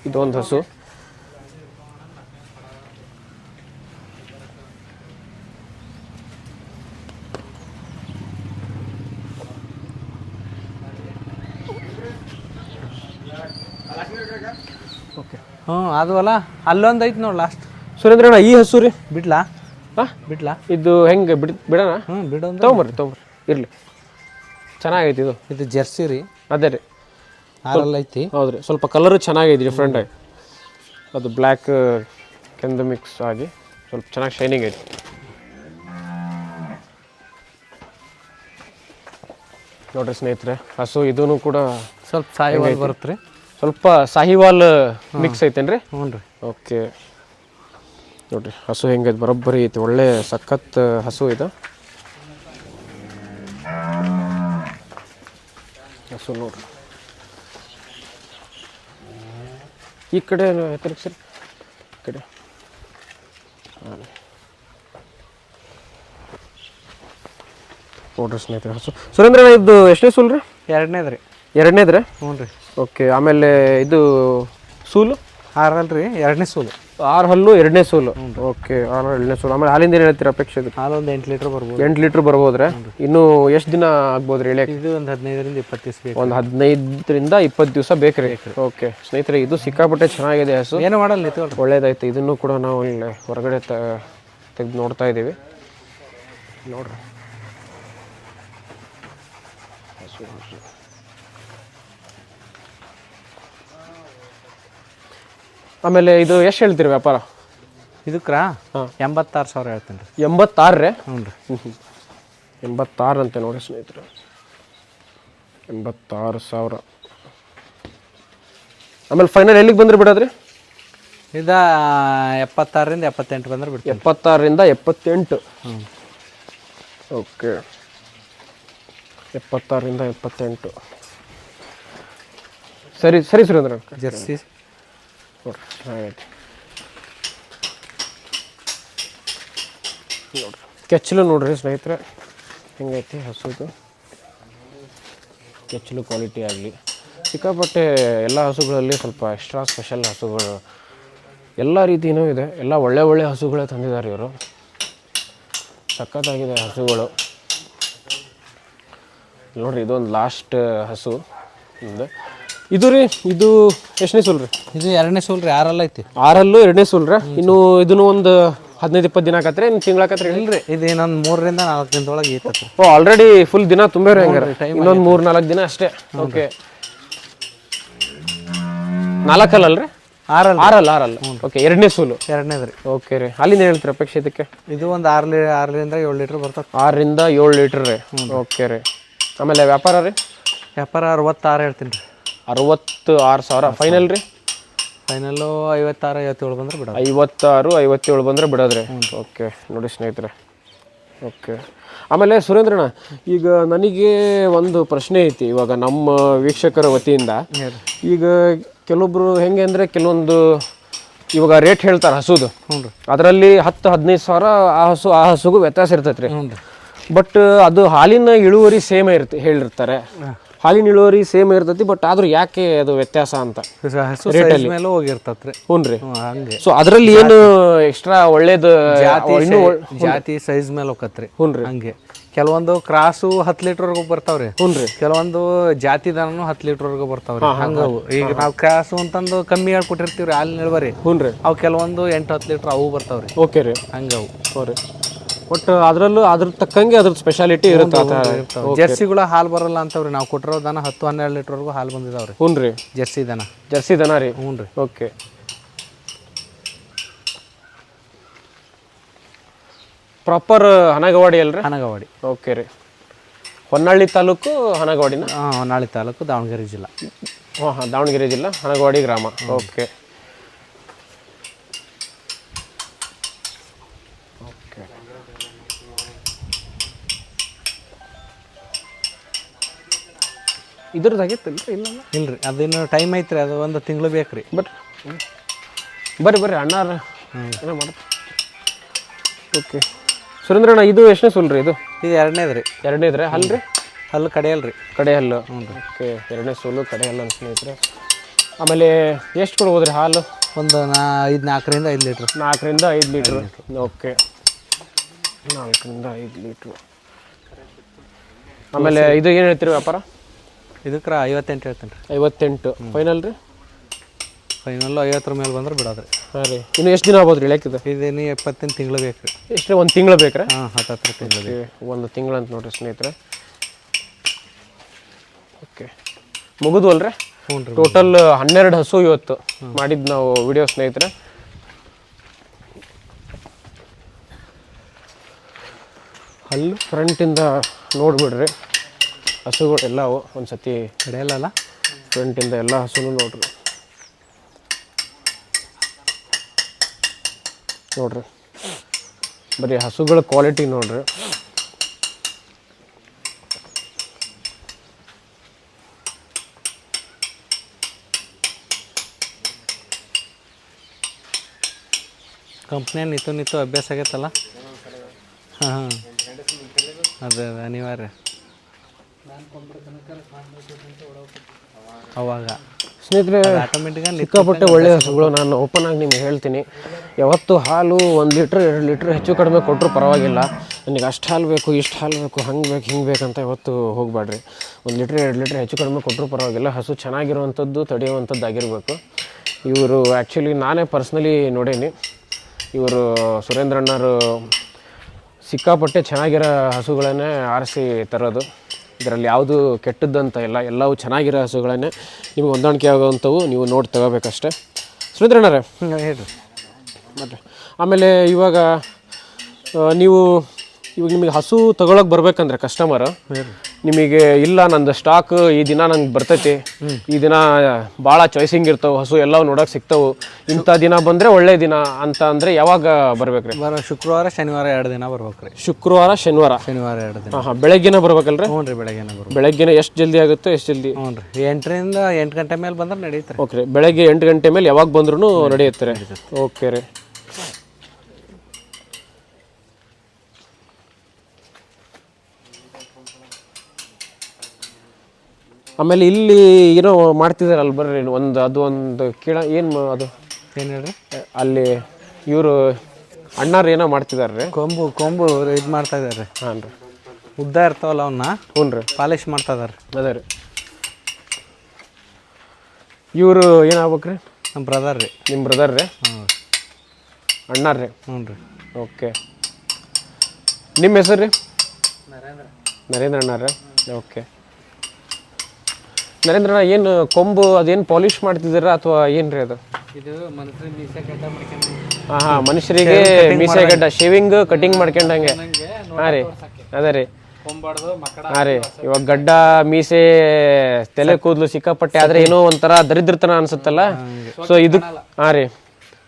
ಇದೊಂದು ಹಸು. ಹ್ಞೂ ಅದು ಅಲ್ಲ ಅಲ್ಲೊಂದು ಐತಿ ನೋಡಿ ಲಾಸ್ಟ್ ಸುರೇಂದ್ರಣ್ಣ ಈ ಹಸು ರೀ. ಬಿಡ್ಲಾ? ಹಾಂ? ಬಿಡ್ಲಾ? ಇದು ಹೆಂಗೆ ಬಿಡ್ ಬಿಡೋಣ? ಹ್ಞೂ ಬಿಡೊಂದು ತೊಗೊಂಬರ್ರಿ ತೊಗೊಂಬರ್ರಿ. ಇರಲಿ. ಚೆನ್ನಾಗೈತಿ ಇದು. ಇದು ಜೆರ್ಸಿ ರೀ. ಅದೇ ರೀ. ಆರಲ್ಲ ಐತಿ. ಹೌದು ರೀ. ಸ್ವಲ್ಪ ಕಲರು ಚೆನ್ನಾಗೈತಿ ಡಿಫ್ರೆಂಟ್ ಆಗಿ. ಅದು ಬ್ಲ್ಯಾಕ್ ಕೆಂದು ಮಿಕ್ಸ್ ಆಗಿ ಸ್ವಲ್ಪ ಚೆನ್ನಾಗಿ ಶೈನಿಂಗ್ ಐತಿ. ನೋಡ್ರಿ ಸ್ನೇಹಿತರೆ ಹಸು ಇದೂ ಕೂಡ ಸ್ವಲ್ಪ ಸಾಯಿ ಬರುತ್ತೆ ರೀ ಸ್ವಲ್ಪ ಸಾಹಿವಾಲ್ ಮಿಕ್ಸ್ ಐತೇನ್ರಿ? ಹ್ಞೂ ರೀ. ಓಕೆ. ನೋಡ್ರಿ ಹಸು ಹೆಂಗೈತೆ ಬರೋಬ್ಬರಿ ಐತಿ ಒಳ್ಳೆ ಸಖತ್ ಹಸು ಇದು. ಹಸು ನೋಡ್ರಿ. ಈ ಕಡೆ ಸರ್ ಈ ಕಡೆ. ಹಾಂ. ನೋಡ್ರಿ ಸ್ನೇಹಿತರೆ ಹಸು. ಸುರೇಂದ್ರ ಇದು ಎಷ್ಟನೇ ಸುಲ್ರಿ ರೀ? ಎರಡನೇದು ರೀ. ಎರಡನೇದ್ರಿ ಹ್ಞೂ ರೀ. ಓಕೆ ಆಮೇಲೆ ಇದು ಸೂಲು? ಆರಲ್ರಿ ರೀ ಎರಡನೇ ಸೂಲು. ಆರು ಹಲ್ಲು ಎರಡನೇ ಸೂಲು. ಓಕೆ ಆರು ಎರಡನೇ ಸೂಲು. ಆಮೇಲೆ ಹಾಲಿಂದ ಏನು ಹೇಳ್ತೀರಾ ಅಪೇಕ್ಷೆ ಇದು ಹಾಲು ಒಂದು ಎಂಟು ಲೀಟ್ರ್ ಬರ್ಬೋದು. ಎಂಟು ಲೀಟ್ರ್ ಬರ್ಬೋದ್ರೆ? ಇನ್ನು ಎಷ್ಟು ದಿನ ಆಗ್ಬೋದು ರೀ ಹೇಳಿ ಇದು ಒಂದು ಹದಿನೈದರಿಂದ ಇಪ್ಪತ್ತು ದಿವಸ ಬೇಕು. ಒಂದು ಹದಿನೈದರಿಂದ ಇಪ್ಪತ್ತು ದಿವಸ ಬೇಕ್ರಿ ಓಕೆ ಸ್ನೇಹಿತರೆ ಇದು ಸಿಕ್ಕಾಪಟ್ಟೆ ಚೆನ್ನಾಗಿದೆ ಹಸು. ಏನು ಮಾಡಲ್ಲ ಇದು ಒಳ್ಳೇದಾಯ್ತು. ಇದನ್ನು ಕೂಡ ನಾವು ಇಲ್ಲಿ ಹೊರಗಡೆ ತೆಗೆದು ನೋಡ್ತಾ ಇದ್ದೀವಿ. ನೋಡ್ರಿ ಹಸು ಹಸು ಆಮೇಲೆ ಇದು ಎಷ್ಟು ಹೇಳ್ತೀರಿ ವ್ಯಾಪಾರ? ಇದಕ್ರಾ? ಎಂಬತ್ತಾರು ಸಾವಿರ ಹೇಳ್ತೀನಿ ರೀ ಎಂಬತ್ತಾರು ರೀ ಹ್ಞೂ ರೀ ಎಂಬತ್ತಾರು ಅಂತೆ ನೋಡಿ ಸ್ನೇಹಿತರೆ. ಎಂಬತ್ತಾರು ಸಾವಿರ. ಆಮೇಲೆ ಫೈನಲ್ ಎಲ್ಲಿಗೆ ಬಂದ್ರೆ ಬಿಡೋದ್ರಿ? ಇದ ಎಪ್ಪತ್ತಾರರಿಂದ ಎಪ್ಪತ್ತೆಂಟು ಬಂದ್ರೆ ಬಿಡ್ತೀವಿ ಎಪ್ಪತ್ತಾರರಿಂದ ಎಪ್ಪತ್ತೆಂಟು. ಹ್ಞೂ ಓಕೆ. ಎಪ್ಪತ್ತಾರರಿಂದ ಎಪ್ಪತ್ತೆಂಟು. ಸರಿ ಸರಿ ಸುರೇಂದ್ರ. ಜರ್ಸಿ. ನೋಡ್ರಿ ಚೆನ್ನಾಗೈತೆ ನೋಡ್ರಿ ಕೆಚ್ಚಲು ನೋಡ್ರಿ ಸ್ನೇಹಿತರೆ, ಹೆಂಗೈತಿ ಹಸುದು? ಕೆಚ್ಚಲು ಕ್ವಾಲಿಟಿ ಆಗಲಿ. ಸಿಕ್ಕಾಪಟ್ಟೆ ಎಲ್ಲ ಹಸುಗಳಲ್ಲಿ ಸ್ವಲ್ಪ ಎಕ್ಸ್ಟ್ರಾ ಸ್ಪೆಷಲ್ ಹಸುಗಳು. ಎಲ್ಲ ರೀತಿಯೂ ಇದೆ. ಎಲ್ಲ ಒಳ್ಳೆ ಒಳ್ಳೆ ಹಸುಗಳೇ ತಂದಿದ್ದಾರೆ ಇವರು. ಸಖತ್ತಾಗಿದೆ ಹಸುಗಳು. ನೋಡ್ರಿ, ಇದೊಂದು ಲಾಸ್ಟ್ ಹಸು. ಒಂದು ಇದು ರೀ ಇದು ಎಷ್ಟನೇ ಸೂಲ್ ರೀ? ಇದು ಎರಡನೇ ಸೂಲ್ ರೀ ಆರಲ್ಲ ಐತಿ. ಆರಲ್ಲೂ ಎರಡನೇ ಸೂಲ್ ರೀ. ಇನ್ನು ಇದನ್ನು ಒಂದು ಹದಿನೈದು ಇಪ್ಪತ್ತು ದಿನ ಆಕತ್ರಿ ಇನ್ನು ತಿಂಗಳಾಕತ್ರಿ ಇಲ್ರಿ ಇದು ಇನ್ನೊಂದು ಮೂರರಿಂದ ನಾಲ್ಕು ದಿನದೊಳಗೆ ಐತತ್ರಿ. ಓ ಆಲ್ರೆಡಿ ಫುಲ್ ದಿನ ತುಂಬೇರಿ ಹಂಗಾರೆ? ಇನ್ನೊಂದು ಮೂರು ನಾಲ್ಕು ದಿನ ಅಷ್ಟೇ? ಓಕೆ ನಾಲ್ಕಲ್ಲಲ್ರಿ ಆರಲ್ಲ. ಆರಲ್ಲ ಆರಲ್ಲ. ಓಕೆ ಎರಡನೇ ಸೋಲು. ಎರಡನೇದು ರೀ. ಓಕೆ ರೀ. ಅಲ್ಲಿಂದ ಹೇಳ್ತೀರಿ ಅಪೇಕ್ಷೆ ಇದಕ್ಕೆ? ಇದು ಒಂದು ಆರು ಲೀ ಆರರಿಂದ ಏಳು ಲೀಟ್ರ್ ಬರ್ತದೆ. ಆರರಿಂದ ಏಳು ಲೀಟ್ರ್ ರೀ. ಓಕೆ ರೀ. ಆಮೇಲೆ ವ್ಯಾಪಾರ ರೀ? ವ್ಯಾಪಾರ ಅರವತ್ತಾರು ಹೇಳ್ತೀನಿ ರೀ. ಅರವತ್ತು ಆರು ಸಾವಿರ. ಫೈನಲ್ ರೀ? ಫೈನಲ್ಲು ಐವತ್ತಾರು ಐವತ್ತೇಳು ಬಂದ್ರೆ ಬಿಡೋದು. ಐವತ್ತಾರು ಐವತ್ತೇಳು ಬಂದರೆ ಬಿಡೋದ್ರಿ. ಓಕೆ ನೋಡಿ ಸ್ನೇಹಿತರೆ. ಓಕೆ. ಆಮೇಲೆ ಸುರೇಂದ್ರಣ್ಣ ಈಗ ನನಗೆ ಒಂದು ಪ್ರಶ್ನೆ ಐತಿ ಇವಾಗ ನಮ್ಮ ವೀಕ್ಷಕರ ವತಿಯಿಂದ. ಈಗ ಕೆಲವೊಬ್ರು ಹೆಂಗೆ ಅಂದರೆ ಕೆಲವೊಂದು ಇವಾಗ ರೇಟ್ ಹೇಳ್ತಾರೆ ಹಸುದು. ಅದರಲ್ಲಿ ಹತ್ತು ಹದಿನೈದು ಸಾವಿರ ಆ ಹಸು ಆ ಹಸುಗೂ ವ್ಯತ್ಯಾಸ ಇರ್ತೈತೆ ರೀ. ಬಟ್ ಅದು ಹಾಲಿನ ಇಳುವರಿ ಸೇಮ್ ಇರ್ತಿ ಹೇಳಿರ್ತಾರೆ. ಹಾಲಿನ ಇಳುವರಿ ಸೇಮ್ ಇರ್ತೈತಿ ಬಟ್ ಆದ್ರೂ ಯಾಕೆ ಅದು ವ್ಯತ್ಯಾಸ ಅಂತ? ಹಸು- ಹಸು ಸೈಜ್ ಮೇಲೂ ಹೋಗಿರ್ತತ್ ರೀ. ಹ್ಞೂ ರೀ ಹಂಗೆ. ಸೊ ಅದರಲ್ಲಿ ಏನು ಎಕ್ಸ್ಟ್ರಾ ಒಳ್ಳೇದು ಜಾತಿ ಜಾತಿ ಸೈಜ್ ಮೇಲೆ ಹೋಗತ್ರಿ ಹ್ಞೂ ರೀ. ಹಂಗೆ. ಕೆಲವೊಂದು ಕ್ರಾಸು ಹತ್ತು ಲೀಟರ್ವರೆಗೂ ಬರ್ತಾವ್ರಿ. ಹ್ಞೂ ರೀ. ಕೆಲವೊಂದು ಜಾತಿ ದನನು ಹತ್ತು ಲೀಟರ್ವರೆಗೂ ಬರ್ತಾವ್ರಿ. ಹಂಗವು ಈಗ ನಾವು ಕ್ರಾಸು ಅಂತಂದು ಕಮ್ಮಿ ಹೇಳಿ ಕೊಟ್ಟಿರ್ತೀವ್ರಿ ಹಾಲಿನ ಇಳುವರಿ ಹ್ಞೂ ರೀ. ಅವು ಕೆಲವೊಂದು ಎಂಟು ಹತ್ತು ಲೀಟರ್ ಅವು ಬರ್ತಾವ್ರಿ. ಓಕೆ ರೀ. ಹಂಗವು ಸಾರಿ ಒಟ್ಟು ಅದರಲ್ಲೂ ಅದ್ರ ತಕ್ಕಂಗೆ ಅದ್ರ ಸ್ಪೆಷಾಲಿಟಿ ಇರುತ್ತೆ ಆ ಥರ ಜರ್ಸಿಗಳ ಹಾಲು ಬರಲ್ಲ ಅಂತವ್ರಿ ನಾವು ಕೊಟ್ಟಿರೋ ದನ ಹತ್ತು ಹನ್ನೆರಡು ಲೀಟರ್ವರೆಗೂ ಹಾಲು ಬಂದಿದಾವ್ರಿ. ಹ್ಞೂ ರೀ. ಜರ್ಸಿ ದನ. ಜರ್ಸಿ ದನ ರೀ. ಹ್ಞೂ ರೀ. ಓಕೆ ಪ್ರಾಪರ್ ಹನಗವಾಡಿ ಅಲ್ರಿ? ಹನಗವಾಡಿ. ಓಕೆ ರೀ. ಹೊನ್ನಾಳಿ ತಾಲೂಕು ಹನಗವಾಡಿನ? ಹಾಂ ಹೊನ್ನಾಳಿ ತಾಲೂಕು ದಾವಣಗೆರೆ ಜಿಲ್ಲಾ. ಹಾಂ ಹಾಂ ದಾವಣಗೆರೆ ಜಿಲ್ಲಾ ಹನಗವಾಡಿ ಗ್ರಾಮ. ಓಕೆ ಓಕೆ ಇದ್ರದ್ದು ಆಗೈತಲ್ರಿ ಇಲ್ಲ ಇಲ್ರಿ ಅದೇನು ಟೈಮ್ ಐತ್ರಿ ಅದು ಒಂದು ತಿಂಗಳು ಬೇಕ್ರಿ. ಬಟ್ ಬರ್ರಿ ಬರ್ರಿ ಅಣ್ಣಾರ ಏನೋ ಮಾಡ ಓಕೆ ಸುರೇಂದ್ರಣ್ಣ ಇದು ಎಷ್ಟನೇ ಸುಲ್ ರೀ ಇದು? ಇದು ಎರಡನೇದು ರೀ. ಎರಡನೇದ್ರೆ ಹಲ್ರಿ ಹಲ್ಲು ಕಡೆಯಲ್ರಿ ಕಡೆ ಹಲ್ಲು. ಓಕೆ ಎರಡನೇ ಸೋಲು ಕಡೆ ಹಲ್ಲು ಅಂತ ಸ್ನೇಹಿತರೆ ಆಮೇಲೆ ಎಷ್ಟು ಕೊಡ್ಬೋದ್ರಿ ಹಾಲು? ಒಂದು ನಾ ಐದು ನಾಲ್ಕರಿಂದ ಐದು ಲೀಟ್ರ್. ನಾಲ್ಕರಿಂದ ಐದು ಲೀಟ್ರ್. ಓಕೆ ನಾಲ್ಕರಿಂದ ಐದು ಲೀಟ್ರು. ಆಮೇಲೆ ಇದು ಏನು ಹೇಳ್ತೀರಿ ವ್ಯಾಪಾರ? ಇದಕ್ಕೆ ಐವತ್ತೆಂಟು ಹೇಳ್ತೇನೆ ರೀ. ಐವತ್ತೆಂಟು. ಫೈನಲ್ ರೀ? ಫೈನಲ್ಲು ಐವತ್ತರ ಮೇಲೆ ಬಂದ್ರೆ ಬಿಡೋದ್ರಿ ಹಾಂ ರೀ. ಇನ್ನು ಎಷ್ಟು ದಿನ ಆಗ್ಬೋದು ರೀ ಲೆಕ್ಕದ ಇದೇನು ಎಪ್ಪತ್ತಿನ ತಿಂಗಳು ಬೇಕು ರೀ. ಎಷ್ಟು ಒಂದು ತಿಂಗಳು ರೀ? ಹಾಂ ಹತ್ತು ಹತ್ರ ತಿಂಗಳು ರೀ ಒಂದು ತಿಂಗಳು ಅಂತ ನೋಡ್ರಿ ಸ್ನೇಹಿತರೆ. ಓಕೆ. ಮುಗಿದು ರೀ? ಹ್ಞೂ ರೀ ಟೋಟಲ್ ಹನ್ನೆರಡು ಹಸು ಇವತ್ತು ಮಾಡಿದ್ದು ನಾವು ವಿಡಿಯೋ ಸ್ನೇಹಿತರೆ. ಅಲ್ಲಿ ಫ್ರಂಟಿಂದ ನೋಡ್ಬಿಡ್ರಿ. ಹಸುಗಳು ಎಲ್ಲವು ಒಂದು ಸತಿ ಕಡೆಯಲ್ಲ ಫ್ರಂಟಿಂದ ಎಲ್ಲ ಹಸುನು ನೋಡ್ರಿ. ನೋಡ್ರಿ. ಬರೀ ಹಸುಗಳ ಕ್ವಾಲಿಟಿ ನೋಡ್ರಿ. ಕಂಪ್ನಿ ನಿಂತು ನಿಂತು ಅಭ್ಯಾಸ ಆಗೈತಲ್ಲ? ಹಾಂ ಹಾಂ. ಅದೇ ಅದೇ. ಅನಿವಾರ್ಯ. ಅವಾಗ. ಸ್ನೇಹಿತರೆ ಆಟೋಮೆಟಿಕ್ ಸಿಕ್ಕಾಪಟ್ಟೆ ಒಳ್ಳೆಯ ಹಸುಗಳು ನಾನು ಓಪನ್ ಆಗಿ ನಿಮ್ಗೆ ಹೇಳ್ತೀನಿ. ಯಾವತ್ತು ಹಾಲು ಒಂದು ಲೀಟ್ರ್ ಎರಡು ಲೀಟ್ರ್ ಹೆಚ್ಚು ಕಡಿಮೆ ಕೊಟ್ಟರು ಪರವಾಗಿಲ್ಲ. ನನಗೆ ಅಷ್ಟು ಹಾಲು ಬೇಕು ಇಷ್ಟು ಹಾಲು ಬೇಕು ಹಂಗೆ ಬೇಕು ಹಿಂಗೆ ಬೇಕಂತ ಯಾವತ್ತು ಹೋಗಬೇಡ್ರಿ. ಒಂದು ಲೀಟ್ರ್ ಎರಡು ಲೀಟ್ರ್ ಹೆಚ್ಚು ಕಡಿಮೆ ಕೊಟ್ಟರು ಪರವಾಗಿಲ್ಲ. ಹಸು ಚೆನ್ನಾಗಿರುವಂಥದ್ದು ತಡೆಯುವಂಥದ್ದು ಆಗಿರಬೇಕು. ಇವರು ಆ್ಯಕ್ಚುಲಿ ನಾನೇ ಪರ್ಸ್ನಲಿ ನೋಡೀನಿ. ಇವರು ಸುರೇಂದ್ರಣ್ಣರು ಸಿಕ್ಕಾಪಟ್ಟೆ ಚೆನ್ನಾಗಿರೋ ಹಸುಗಳನ್ನೇ ಆರಿಸಿ ತರೋದು. ಇದರಲ್ಲಿ ಯಾವುದು ಕೆಟ್ಟದ್ದಂತ ಇಲ್ಲ ಎಲ್ಲವೂ ಚೆನ್ನಾಗಿರೋ ಹಸುಗಳನ್ನೇ ನಿಮಗೆ ಹೊಂದಾಣಿಕೆ ಆಗೋವಂಥವು ನೀವು ನೋಡಿ ತಗೋಬೇಕಷ್ಟೇ. ಸುರೇಂದ್ರಣ್ಣರೇ ಹೇಳಿ. ಮತ್ತೆ ಆಮೇಲೆ ಇವಾಗ ನೀವು ಇವಾಗ ನಿಮಗೆ ಹಸು ತಗೊಳಕ್ ಬರ್ಬೇಕಂದ್ರೆ ಕಸ್ಟಮರ್ ನಿಮಗೆ ಇಲ್ಲ ನಂದು ಸ್ಟಾಕ್ ಈ ದಿನ ನಂಗೆ ಬರ್ತೈತಿ. ಈ ದಿನ ಭಾಳ ಚಾಯ್ಸಿಂಗ್ ಇರ್ತಾವೆ ಹಸು ಎಲ್ಲ ನೋಡೋಕೆ ಸಿಗ್ತಾವೆ. ಇಂಥ ದಿನ ಬಂದರೆ ಒಳ್ಳೆ ದಿನ ಅಂತ ಅಂದರೆ ಯಾವಾಗ ಬರ್ಬೇಕ್ರಿ? ಬರ ಶುಕ್ರವಾರ ಶನಿವಾರ ಎರಡು ದಿನ ಬರ್ಬೇಕ್ರಿ. ಶುಕ್ರವಾರ ಶನಿವಾರ? ಶನಿವಾರ ಎರಡು ದಿನ. ಹಾಂ ಹಾಂ ಬೆಳಗ್ಗೆನೇ ಬರ್ಬೇಕಲ್ರಿ? ಹ್ಞೂ ರೀ ಬೆಳಗ್ಗೆನೇ ಬರ್ಬೇಕು. ಬೆಳಗ್ಗೆನೇ ಎಷ್ಟು ಜಲ್ದಿ ಆಗುತ್ತೆ ಎಷ್ಟು ಜಲ್ದಿ? ಹ್ಞೂ ರೀ ಎಂಟರಿಂದ ಎಂಟು ಗಂಟೆ ಮೇಲೆ ಬಂದ್ರೆ ನಡೀತಾರೆ. ಓಕೆ ರೀ ಬೆಳಗ್ಗೆ ಎಂಟು ಗಂಟೆ ಮೇಲೆ ಯಾವಾಗ ಬಂದ್ರೂ ನಡೆಯುತ್ತೆ ಓಕೆ ರೀ. ಆಮೇಲೆ ಇಲ್ಲಿ ಏನೋ ಮಾಡ್ತಿದಾರಲ್ಲ ಬರ್ರಿ ಒಂದು ಅದು ಒಂದು ಕೀಳ ಏನು ಅದು? ಏನು ಹೇಳ್ರಿ? ಅಲ್ಲಿ ಇವರು ಅಣ್ಣಾರು ಏನೋ ಮಾಡ್ತಿದಾರ್ರಿ. ಕೊಂಬು ಕೊಂಬು ಇದು ಮಾಡ್ತಾ ಇದ್ದಾರೆ ಹಾಂ ರೀ. ಉದ್ದ ಇರ್ತಾವಲ್ಲ ಅವನ್ನ ಹ್ಞೂ ರೀ. ಪಾಲಿಶ್ ಮಾಡ್ತಾ ಇದಾರೆ. ಅದೇ ರೀ. ಇವರು ಏನಾಗ್ಬೇಕ್ರಿ ನಮ್ಮ ಬ್ರದರ್ ರೀ. ನಿಮ್ಮ ಬ್ರದರ್ ರೀ? ಹ್ಞೂ ಅಣ್ಣಾರ್ ರೀ? ಹ್ಞೂ ರೀ. ಓಕೆ. ನಿಮ್ಮ ಹೆಸರು ರೀ? ನರೇಂದ್ರ. ಅಣ್ಣಾರ ಓಕೆ. ನರೇಂದ್ರ ಏನು ಕೊಂಬು ಅದೇನು ಪಾಲಿಷ್ ಮಾಡ್ತಿದ್ದೀರಾ ಅಥವಾ ಏನ್ರಿ ರೀ ಅದು? ಇದು ಮನುಷ್ಯರ ಮೀಸೆ ಗಡ್ಡ ಹಾಂ ಹಾಂ ಮನುಷ್ಯರಿಗೆ ಮೀಸೆ ಗಡ್ಡ ಶೇವಿಂಗ್ ಕಟಿಂಗ್ ಮಾಡ್ಕೊಂಡಂಗೆ. ಹಾಂ ರೀ ಅದೇ ರೀ. ಕೊಂಬಾಡ್ದು ಮಕ್ಕಳ ಹಾಂ ರೀ ಇವಾಗ ಗಡ್ಡ ಮೀಸೆ ತಲೆ ಕೂದಲು ಸಿಕ್ಕಾಪಟ್ಟೆ ಆದ್ರೆ ಏನೋ ಒಂಥರ ದರಿದ್ರತನ ಅನ್ಸುತ್ತಲ್ಲ? ಸೊ ಇದು ಹಾಂ ರೀ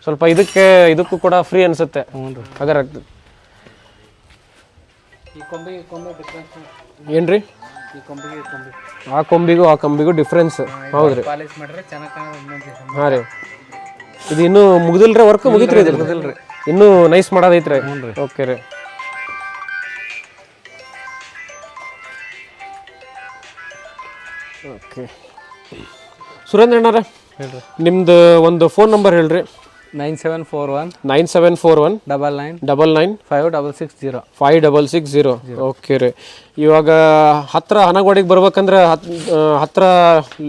ಸ್ವಲ್ಪ ಇದಕ್ಕೆ ಇದಕ್ಕೂ ಕೂಡ ಫ್ರೀ ಅನ್ಸುತ್ತೆ. ಹ್ಞೂ ಆಗ್ತದೆ ಈ ಕೊಂಬಿಗೆ ಕೊಂಬೆ ಡಿಫ್ರೆನ್ಸ್ ಏನ್ರಿ? ಆ ಕೊಂಬಿಗೂ ಆ ಕಂಬಿಗೂ ಡಿಫ್ರೆನ್ಸ್ ಹೌದ್ರಿ ಪಾಲಿಶ್ ಮಾಡ್ರೆ ಚೆನ್ನಾಗಿ ಕಾಣೋದು ಹಾಂ ರೀ. ಇದು ಇನ್ನೂ ಮುಗಿದಿಲ್ರಿ ವರ್ಕ್ ಮುಗಿತ್ರಿ ಇದು? ಮುಗಿದಿಲ್ರಿ. ಇನ್ನೂ ನೈಸ್ ಮಾಡೋದೈತ್ರಿ? ಓಕೆ ರೀ. ಓಕೆ ಸುರೇಂದ್ರ ಅಣ್ಣಾರ ಹೇಳ್ರಿ. ನಿಮ್ದು ಒಂದು ಫೋನ್ ನಂಬರ್ ಹೇಳ್ರಿ. Nine seven four one nine seven four one double nine double nine five double six zero five double six zero okay ರೀ. ಇವಾಗ ಹತ್ರ ಹನಗೋಡಿಗೆ ಬರ್ಬೇಕಂದ್ರೆ ಹತ್ರ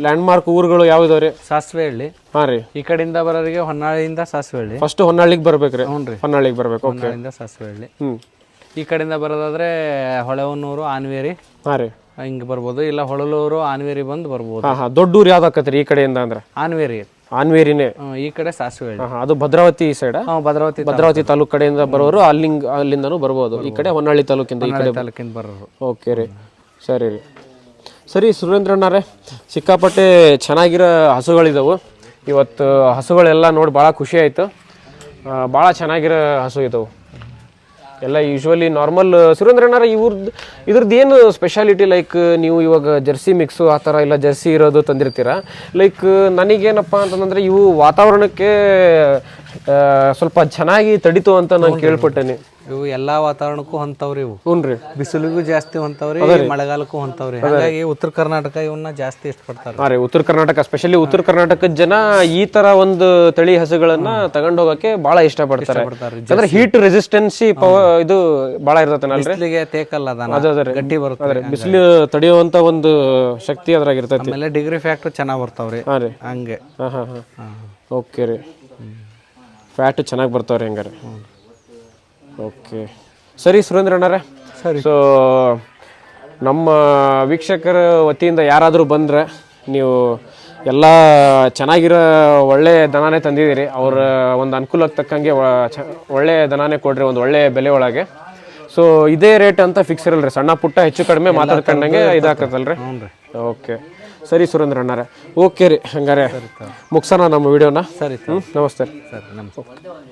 ಲ್ಯಾಂಡ್ಮಾರ್ಕ್ ಊರುಗಳು ಯಾವ್ದಾವ ರೀ ಸಾಸಿವೆ ಹಳ್ಳಿ ಹಾಂ ರೀ. ಈ ಕಡೆಯಿಂದ ಬರೋರಿಗೆ ಹೊನ್ನಾಳಿಯಿಂದ ಸಾಸಿವೆ ಹಳ್ಳಿ ಫಸ್ಟ್ ಹೊನ್ನಾಳಿಗೆ ಬರ್ಬೇಕ್ರಿ ಹ್ಞೂ ರೀ. ಹೊನ್ನಾಳಿಗೆ ಬರ್ಬೇಕು ಓಕೆ. ಹೊನ್ನಾಳಿಯಿಂದ ಸಾಸಿವೆ ಹಳ್ಳಿ ಹ್ಞೂ ಈ ಕಡೆಯಿಂದ ಬರೋದಾದ್ರೆ ಹೊಳೆಹೊನ್ನೂರು ಆನ್ವೇರಿ. ಹಾಂ ರೀ. ಹಿಂಗೆ ಬರ್ಬೋದು. ಇಲ್ಲ ಹೊಳಲೂರು ಆನ್ವೇರಿ ಬಂದು ಬರ್ಬೋದು. ಹಾಂ ಹಾಂ. ದೊಡ್ಡ ಊರು ಯಾವ್ದು ಆಕತ್ರಿ ಈ ಕಡೆಯಿಂದ ಅಂದ್ರೆ? ಆನ್ವೇರಿ. ಆನ್ವೇರಿನೇ. ಈ ಕಡೆ ಸಾಸಿವೆ ಅದು ಭದ್ರಾವತಿ ಸೈಡ್ ಭದ್ರಾವತಿ ಭದ್ರಾವತಿ ತಾಲೂಕ್ ಕಡೆಯಿಂದ ಬರೋರು ಅಲ್ಲಿಂಗ್ ಅಲ್ಲಿಂದನೂ ಬರ್ಬೋದು. ಈ ಕಡೆ ಹೊನ್ನಾಳಿ ತಾಲೂಕಿಂದ ಈ ಕಡೆ ತಾಲೂಕಿಂದ ಬರೋರು. ಓಕೆ ರೀ. ಸರಿ ರೀ. ಸರಿ ಸುರೇಂದ್ರಣ್ಣರೇ ಸಿಕ್ಕಾಪಟ್ಟೆ ಚೆನ್ನಾಗಿರೋ ಹಸುಗಳಿದಾವು. ಇವತ್ತು ಹಸುಗಳೆಲ್ಲ ನೋಡಿ ಭಾಳ ಖುಷಿ ಆಯಿತು. ಭಾಳ ಚೆನ್ನಾಗಿರೋ ಹಸು ಇದಾವೆ. ಎಲ್ಲ ಯೂಶ್ವಲಿ ನಾರ್ಮಲ್ ಸುರೇಂದ್ರಣ್ಣರ ಇವ್ರದ್ದು ಇದ್ರದ್ದು ಏನು ಸ್ಪೆಷಾಲಿಟಿ ಲೈಕ್ ನೀವು ಇವಾಗ ಜರ್ಸಿ ಮಿಕ್ಸು ಆ ಥರ ಇಲ್ಲ ಜರ್ಸಿ ಇರೋದು ತಂದಿರ್ತೀರಾ? ಲೈಕ್ ನನಗೇನಪ್ಪ ಅಂತಂದ್ರೆ ಇವು ವಾತಾವರಣಕ್ಕೆ ಸ್ವಲ್ಪ ಚೆನ್ನಾಗಿ ತಡಿತು ಅಂತ ನಾನು ಕೇಳ್ಪಟ್ಟೇನೆ. ಇವು ಎಲ್ಲಾ ವಾತಾವರಣಕ್ಕೂ ಹೊಂತವ್ರಿ ಇವು. ಹ್ಞೂ ರೀ ಬಿಸಿಲಿಗೂ ಜಾಸ್ತಿ ಹೊಂತವ್ರಿ ಮಳೆಗಾಲಕ್ಕೂ ಹೊಂತವ್ರಿ ಹಾಗಾಗಿ ಉತ್ತರ ಕರ್ನಾಟಕ ಇವನ್ನ ಜಾಸ್ತಿ ಇಷ್ಟಪಡ್ತಾರೆ. ಹಾಂ ರೀ ಉತ್ತರ ಕರ್ನಾಟಕ ಸ್ಪೆಷಲಿ ಉತ್ತರ ಕರ್ನಾಟಕದ ಜನ ಈ ತರ ಒಂದು ತಳಿ ಹಸುಗಳನ್ನ ತಗೊಂಡ್ ಹೋಗಕ್ಕೆ ಬಹಳ ಇಷ್ಟಪಡ್ತಾರೆ. ಅಂದ್ರೆ ಹೀಟ್ ರೆಸಿಸ್ಟೆನ್ಸಿ ಪವರ್ ಇದು ಬಹಳ ಬಿಸಿಲಿಗೆ ತೇಕಲ್ಲ ಗಟ್ಟಿ ಬರುತ್ತೆ. ಬಿಸಿಲು ತಡೆಯುವಂತ ಒಂದು ಶಕ್ತಿ ಅದ್ರಾಗ ಇರ್ತೈತಿ ಆಮೇಲೆ ಡಿಗ್ರಿ ಫ್ಯಾಕ್ಟ್ರಿ ಚೆನ್ನಾಗಿ ಬರ್ತಾವ್ರಿ. ಹಾಂ ರೀ. ಹಂಗೆ. ಓಕೆ ರೀ. ಫ್ಯಾಟ್ ಚೆನ್ನಾಗಿ ಬರ್ತಾವ್ರಿ ಹಂಗಾರೆ. ಓಕೆ. ಸರಿ ಸುರೇಂದ್ರಣ್ಣರ ಸರಿ. ಸೊ ನಮ್ಮ ವೀಕ್ಷಕರ ವತಿಯಿಂದ ಯಾರಾದರೂ ಬಂದರೆ ನೀವು ಎಲ್ಲ ಚೆನ್ನಾಗಿರೋ ಒಳ್ಳೆಯ ದನಾನೇ ತಂದಿದ್ದೀರಿ. ಅವ್ರ ಒಂದು ಅನುಕೂಲಕ್ಕೆ ತಕ್ಕಂಗೆ ಒಳ್ಳೆಯ ದನಾನೇ ಕೊಡ್ರಿ ಒಂದು ಒಳ್ಳೆಯ ಬೆಲೆ ಒಳಗೆ. ಸೊ ಇದೇ ರೇಟ್ ಅಂತ ಫಿಕ್ಸ್ ಇರಲ್ರಿ. ಸಣ್ಣ ಪುಟ್ಟ ಹೆಚ್ಚು ಕಡಿಮೆ ಮಾತಾಡ್ಕೊಂಡಂಗೆ ಇದಾಕತ್ತಲ್ರಿ ಹ್ಞೂ ರೀ. ಓಕೆ. ಸರಿ ಸುರೇಂದ್ರ ಅಣ್ಣಾರೆ. ಓಕೆ ರೀ ಹಂಗಾರೆ ಮುಗ್ಸೋಣ ನಮ್ಮ ವಿಡಿಯೋನ. ಸರಿ ಹ್ಞೂ ನಮಸ್ತೆ ರೀ. ಸರಿ ನಮಸ್ತೆ.